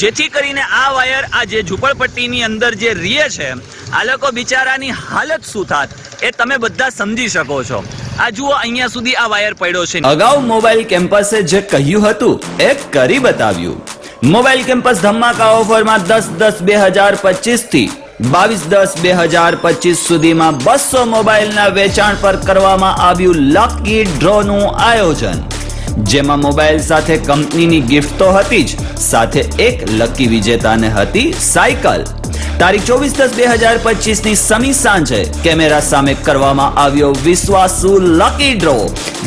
જેથી કરીને આ વાયર આ જે ઝૂંપડપટ્ટીની અંદર જે રીએ છે, આ લોકો બિચારાની હાલત શું થાત એ તમે બધા સમજી શકો છો. આ જુઓ, અહીંયા સુધી આ વાયર પડ્યો છે. અગાઉ મોબાઈલ કેમ્પસે જે કહ્યું હતું, એ કરી બતાવ્યું. મોબાઈલ કેમ્પસ ધમાકા ઓફરમાં દસ દસ બે હજાર પચીસથી બાવીસ દસ બે હજાર પચીસ સુધીમાં બસો મોબાઈલના વેચાણ પર કરવામાં આવ્યું લકી ડ્રોનું આયોજન. જેમાં મોબાઈલ સાથે કંપનીની ગિફ્ટ તો હતી જ, સાથે એક લકી વિજેતાને હતી સાયકલ. તારીખ ચોવીસ દસ બે હજાર પચીસની સમી સાંજે કેમેરા સામે કરવામાં આવ્યો વિશ્વાસુ લકી ડ્રો,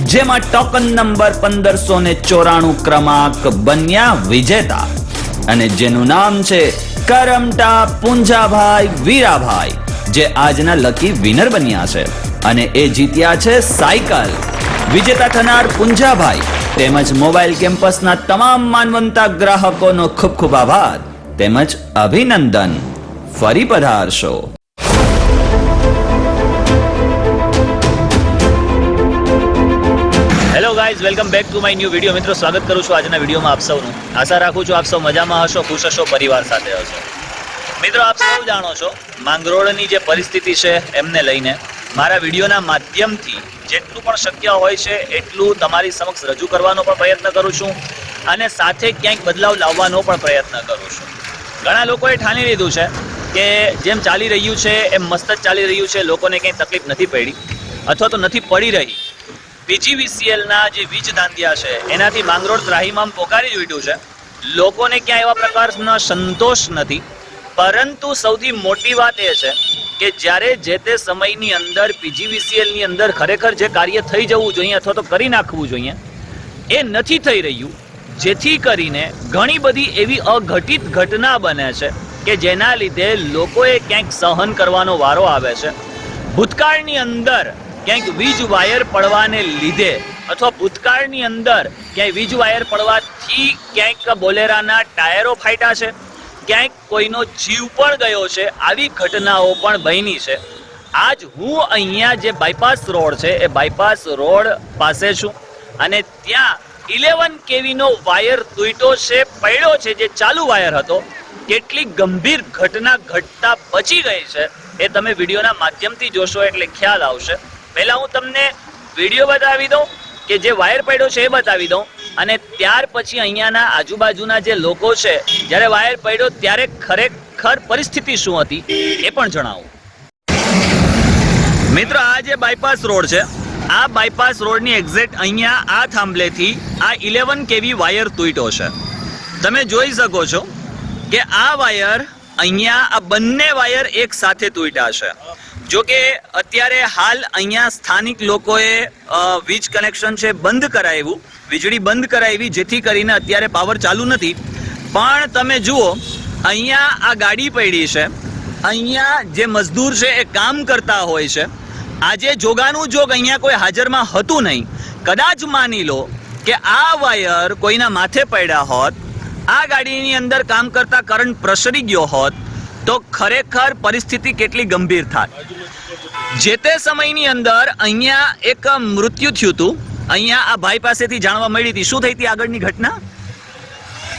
જેમાં ટોકન નંબર પંદરસો ને ચોરાણું ક્રમાંક બન્યા વિજેતા. અને જેનું નામ છે કરમટા પુંજાભાઈ વીરાભાઈ, જે આજના લકી વિનર બન્યા છે. અને એ જીત્યા છે સાયકલ. વિજેતા થનાર પુંજાભાઈ તેમજ મોબાઈલ કેમ્પસના તમામ માનવંતા ગ્રાહકોનો ખૂબ ખૂબ આભાર તેમજ અભિનંદન. ફરી પધારશો. Hello guys welcome back to my new video મિત્રો, સ્વાગત કરું છું આજના વિડીયોમાં આપ સૌનું. આશા રાખું છું આપ સૌ મજામાં હશો, ખુશ હશો, પરિવાર સાથે હશો. મિત્રો, આપ સૌ જાણો છો, માંગરોળની જે પરિસ્થિતિ છે એમને લઈને, મારા વિડીયોના માધ્યમથી જેટલું પણ શક્ય હોય છે, એટલું તમારી સમક્ષ રજૂ કરવાનો પણ પ્રયત્ન કરું છું અને સાથે ક્યાંક બદલાવ લાવવાનો પણ પ્રયત્ન કરું છું. ઘણા લોકોએ ઠાની લીધું છે કે જેમ ચાલી રહ્યું છે, એમ મસ્ત જ ચાલી રહ્યું છે, લોકોને કંઈ તકલીફ નથી પડી, અથવા તો નથી પડી રહી. પીજીવીસીએલના જે વીજ દાંધિયા છે, એનાથી માંગરોળ ત્રાહીમામ પોકારી જ છે. લોકોને ક્યાં એવા પ્રકારનો સંતોષ નથી, પરંતુ સૌથી મોટી વાત એ છે કે જ્યારે જે તે સમયની અંદર પીજીવીસીએલની અંદર ખરેખર જે કાર્ય થઈ જવું જોઈએ અથવા તો કરી નાખવું જોઈએ, એ નથી થઈ રહ્યું. જેથી કરીને ઘણી બધી એવી અઘટિત ઘટના બને છે કે જેના લીધે લોકોએ ક્યાંક સહન કરવાનો વારો આવે છે. ભૂતકાળની અંદર ક્યાંક વીજ વાયર પડવાને લીધે અથવા ભૂતકાળની અંદર ક્યાંય વીજ વાયર પડવાથી ક્યાંક બોલેરાના ટાયરો ફાટ્યા છે. ક્યાંક કોઈનો જીવ પણ ગયો છે, આવી ઘટનાઓ પણ બની છે. આજ હું અહીંયા જે બાયપાસ રોડ છે, એ બાયપાસ રોડ પાસે છું અને ત્યાં ઇલેવન કેવીનો વાયર તૂટ્યો છે, પડ્યો છે, જે ચાલુ વાયર હતો. કેટલી ગંભીર ઘટના ઘટતા બચી ગઈ છે, એ તમે વિડીયોના માધ્યમથી જોશો એટલે ખ્યાલ આવશે. પહેલાં હું તમને વીડિયો બતાવી દઉં કે જે વાયર પડ્યો છે એ બતાવી દઉં. અને ત્યાર પછી અહીંયાના આજુબાજુના જે લોકો છે, જ્યારે વાયર પડ્યો ત્યારે ખરેખર પરિસ્થિતિ શું હતી એ પણ જણાવું. મિત્રો, આ જે બાયપાસ રોડ છે, આ બાયપાસ રોડની એક્ઝેક્ટ અહીંયા આ થાંભલેથી આ ઇલેવન કેવી વાયર તૂટ્યો છે. તમે જોઈ શકો છો કે આ વાયર અહીંયા આ બંને વાયર એક સાથે તૂટ્યા છે. જો કે અત્યારે હાલ અહીંયા સ્થાનિક લોકોએ વીજ કનેક્શન છે બંધ કરાવ્યું. વીજળી બંધ કરાવી જેથી કરીને અત્યારે પાવર ચાલુ નથી. પણ તમે જુઓ, અહીંયા આ ગાડી પડી છે. અહીંયા જે મજદૂર છે એ કામ કરતા હોય છે. આજે જોગાનું જોગ અહીંયા કોઈ હાજરમાં હતું નહીં. કદાચ માની લો કે આ વાયર કોઈના માથે પડ્યા હોત આ ગાડીની અંદર કામ કરતા કરંટ પ્રસરી ગયો હોત તો ખરેખર પરિસ્થિતિ કેટલી ગંભીર થાત. જે તે સમયની અંદર અહીંયા એક મૃત્યુ થયું હતું. અહીંયા આ ભાઈ પાસેથી જાણવા મળી હતી. શું થઈ હતી આગળની ઘટના?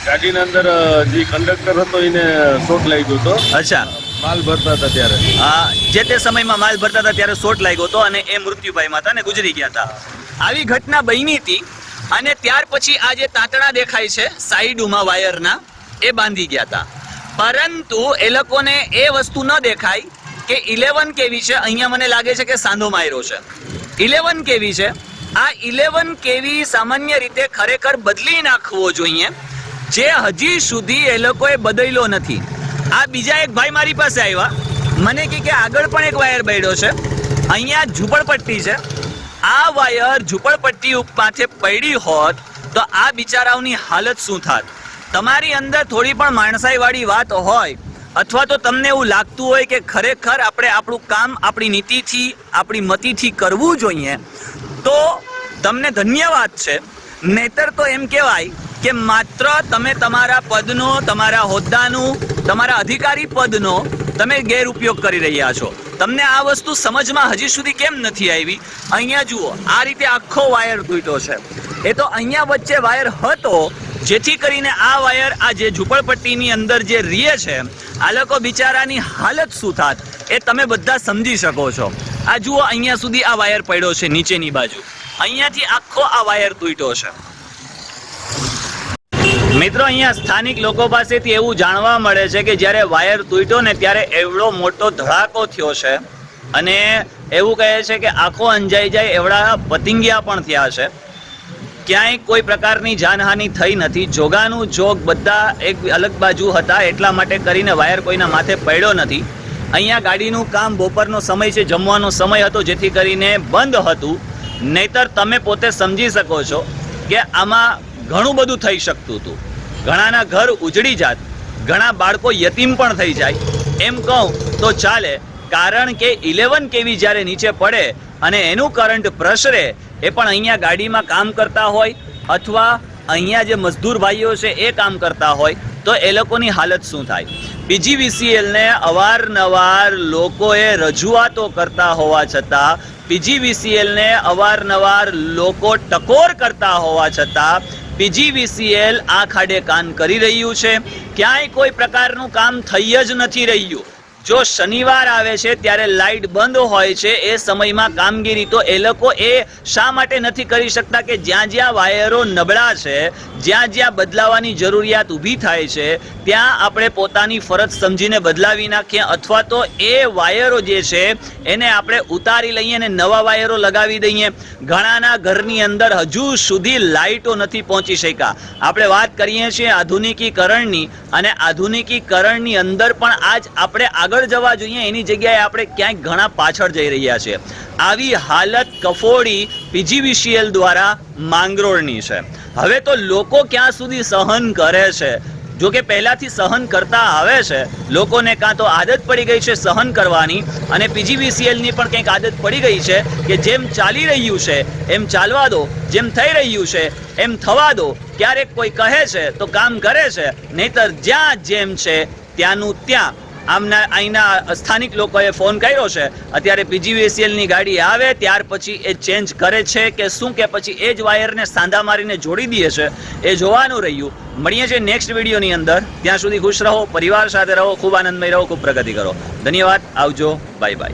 ગાડીની અંદર જે કંડક્ટર હતો એને શોટ લાગ્યો હતો. અચ્છા. માલ ભરતા હતા ત્યારે. હા જે તે સમયમાં માલ ભરતા હતા ત્યારે શોટ લાગ્યો હતો અને એ મૃત્યુ પામ્યા હતા ને ગુજરી ગયા હતા. આવી ઘટના બની હતી અને ત્યાર પછી આ જે તાંતણા દેખાય છે, સાઈડમાં વાયરના, એ બાંધી ગયા હતા. પરંતુ એ લોકોને એ વસ્તુ ન દેખાય કે ઇલેવન કેવી છે. અહીંયા મને લાગે છે કે સાંધો માર્યો છે. ઇલેવન કેવી છે? આ ઇલેવન કેવી સામાન્ય રીતે ખરેખર બદલી નાખવો જોઈએ, જે હજી સુધી એ લોકોએ બદલ્યો નથી. આ બીજા એક ભાઈ મારી પાસે આવ્યા. મને કહે કે આગળ પણ એક વાયર બળ્યો છે. અહીંયા ઝૂંપડપટ્ટી છે. આ વાયર ઝૂંપડપટ્ટી માથે પડી હોત તો આ બિચારાઓની હાલત શું થાત? તમારી અંદર થોડી પણ માણસાઈવાળી વાત હોય અથવા તો તમને એવું લાગતું હોય કે ખરેખર આપણે આપણું કામ, આપણી નીતિથી, આપણી મતિથી કરવું જોઈએ, તો તમને ધન્યવાદ છે. નહીતર તો એમ કહેવાય કે માત્ર તમે તમારા પદનો, તમારા હોદ્દાનું, તમારા અધિકારી પદનો તમે ગેરઉપયોગ કરી રહ્યા છો. તમને આ વસ્તુ સમજમાં હજી સુધી કેમ નથી આવી? અહીંયા જુઓ, આ રીતે આખો વાયર તૂટ્યો છે. એ તો અહીંયા વચ્ચે વાયર હતો, જેથી કરીને આ વાયર આ જે ઝૂંપડપટ્ટીની અંદર જે રીએ છે, આ લોકો બિચારાની હાલત શું થાત એ તમે બધા સમજી શકો છો. આ જુઓ, અહીંયા સુધી આ વાયર પડ્યો છે નીચેની બાજુ. અહીંયાથી આખો આ વાયર તૂટ્યો છે. મિત્રો, અહીંયા સ્થાનિક લોકો પાસેથી એવું જાણવા મળે છે કે જ્યારે વાયર તૂટ્યો ને ત્યારે એવડો મોટો ધડાકો થયો છે. અને એવું કહે છે કે આખો અંજાઈ જાય એવડા પતિંગિયા પણ થયા છે. ક્યાંય કોઈ પ્રકારની જાનહાનિ થઈ નથી. જોગાનું જોગ બધા એક અલગ બાજુ હતા, એટલા માટે કરીને વાયર કોઈના માથે પડ્યો નથી. અહીંયા ગાડીનું કામ બપોરનો સમય છે, જમવાનો સમય હતો, જેથી કરીને બંધ હતું. નહીતર તમે પોતે સમજી શકો છો કે આમાં ઘણું બધું થઈ શકતું હતું. ઘણાના ઘર ઉજડી જાત, ઘણા બાળકો યતીમ પણ થઈ જાય. એમ કહું તો ચાલે, કારણ કે ઇલેવન કેવી જ્યારે નીચે પડે અને એનું કરંટ પ્રસરે, એ પણ અહીંયા ગાડીમાં કામ કરતા હોય અથવા અહીંયા જે મજદૂર ભાઈઓ છે એ કામ કરતા હોય, તો એ લોકોની હાલત શું થાય? પીજીવીસીએલને અવારનવાર લોકોએ રજૂઆતો કરતા હોવા છતાં પીજીવીસીએલને અવારનવાર લોકો ટકોર કરતા હોવા છતાં પીજીવીસીએલ આ ખાડે કાન કરી રહ્યું છે. ક્યાંય કોઈ પ્રકારનું કામ થઈ જ નથી રહ્યું. જો શનિવાર આવે છે ત્યારે લાઇટ બંધ હોય છે, એ સમયમાં કામગીરી તો એ લોકો એ શા માટે નથી કરી શકતા કે જ્યાં જ્યાં વાયરો નબળા છે જ્યાં જ્યાં બદલાવાની જરૂરિયાત ઊભી થાય છે, ત્યાં આપણે પોતાની ફરજ સમજીને બદલાવી નાખીએ અથવા તો એ વાયરો જે છે, એને આપણે ઉતારી લઈએ અને નવા વાયરો લગાવી દઈએ. ઘણાના ઘરની અંદર હજુ સુધી લાઇટો નથી પહોંચી શક્યા. આપણે વાત કરીએ છીએ આધુનિકીકરણની અને આધુનિકીકરણની અંદર પણ આજ આપણે આગળ જવા જોઈએ. એની જગ્યાએ આપણે ક્યાંક ઘણા પાછળ જઈ રહ્યા છીએ. આવી હાલત કફોડી પીજીવીસીએલ દ્વારા માંગરોળની છે. હવે તો લોકો ક્યાં સુધી સહન કરે છે? જો કે પહેલાથી સહન કરતા આવે છે. લોકોને કાં તો આદત પડી ગઈ છે સહન કરવાની અને પીજીવીસીએલની પણ કંઈક આદત પડી ગઈ છે કે જેમ ચાલી રહ્યું છે, એમ ચાલવા દો. જેમ થઈ રહ્યું છે, એમ થવા દો. ક્યારેક કોઈ કહે છે તો કામ કરે છે. નહીતર જ્યાં જેમ છે ત્યાંનું ત્યાં. આમના અહીંના સ્થાનિક લોકોએ ફોન કર્યો છે. અત્યારે પીજીવીએસીએલની ગાડી આવે, ત્યાર પછી એ ચેન્જ કરે છે કે શું કે પછી એ જ વાયરને સાંધા મારીને જોડી દે છે. એ જોવાનું રહ્યું. મળીએ છીએ નેક્સ્ટ વિડીયોની અંદર. ત્યાં સુધી ખુશ રહો, પરિવાર સાથે રહો, ખૂબ આનંદમય રહો, ખૂબ પ્રગતિ કરો. ધન્યવાદ. આવજો. Bye bye